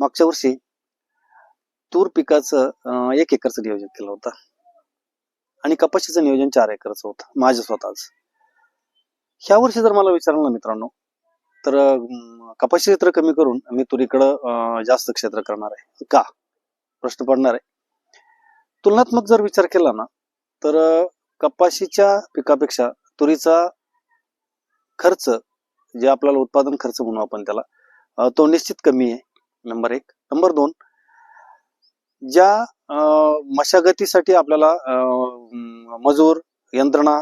मागच्या वर्षी तूर पिकाचं एक एकरचं नियोजन केलं होतं. आणि कपाशीचं नियोजन चार एकरचं होतं. माझ्या स्वतःच. ह्या वर्षी जर मला विचारलं ना मित्रांनो तर कपाशी क्षेत्र कमी करून मी तुरीकडं जास्त क्षेत्र करणार आहे. का? प्रश्न पडणार आहे. तुलनात्मक जर विचार केला ना तर कपाशीच्या पिकापेक्षा तुरीचा खर्च जे आपल्याला उत्पादन खर्च म्हणू आपण त्याला तो निश्चित कमी आहे. नंबर एक. नंबर दोन ज्या मशागतीसाठी आपल्याला मजूर यंत्रणा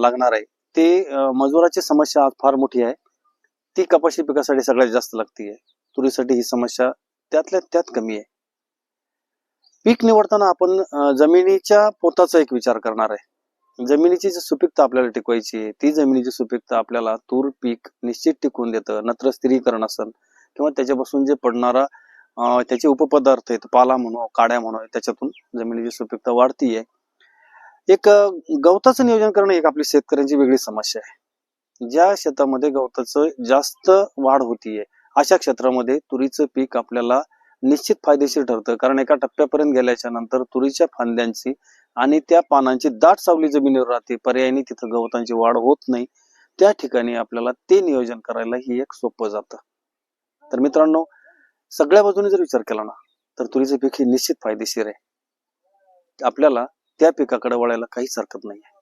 लागणार आहे ते मजुराची समस्या आज फार मोठी आहे. ती कपाशी पिकासाठी सगळ्यात जास्त लागते तुरीसाठी ही समस्या त्यातल्या त्यात कमी आहे. पीक निवडताना आपण जमिनीच्या पोताचा एक विचार करणार आहे. जमिनीची जी सुपीकता आपल्याला टिकवायची आहे ती जमिनीची सुपीकता आपल्याला तूर पीक निश्चित टिकवून देतं नत्र स्थिरीकरण असेल किंवा त्याच्यापासून जे पडणारा त्याचे उपपदार्थ आहेत पाला म्हणू काड्या म्हणू त्याच्यातून जमिनीची सुपीकता वाढतीये. एक गवताचं नियोजन करणं एक आपली शेतकऱ्यांची वेगळी समस्या आहे. ज्या शेतामध्ये गवताचं जास्त वाढ होतीये अशा क्षेत्रामध्ये तुरीचं पीक आपल्याला निश्चित फायदेशीर ठरतं. कारण एका टप्प्यापर्यंत गेल्याच्यानंतर तुरीच्या फांद्यांची आणि त्या पानांची दाट सावली जमिनीवर राहते पर्यायाने तिथं गवतांची वाढ होत नाही. त्या ठिकाणी आपल्याला ते नियोजन करायला ही एक सोपं जातं. तर मित्रांनो सगळ्या बाजूने जर विचार केला ना तर तुरीचं पीक हे निश्चित फायदेशीर आहे. आपल्याला त्या पिकाकडे वळायला काहीच हरकत नाही आहे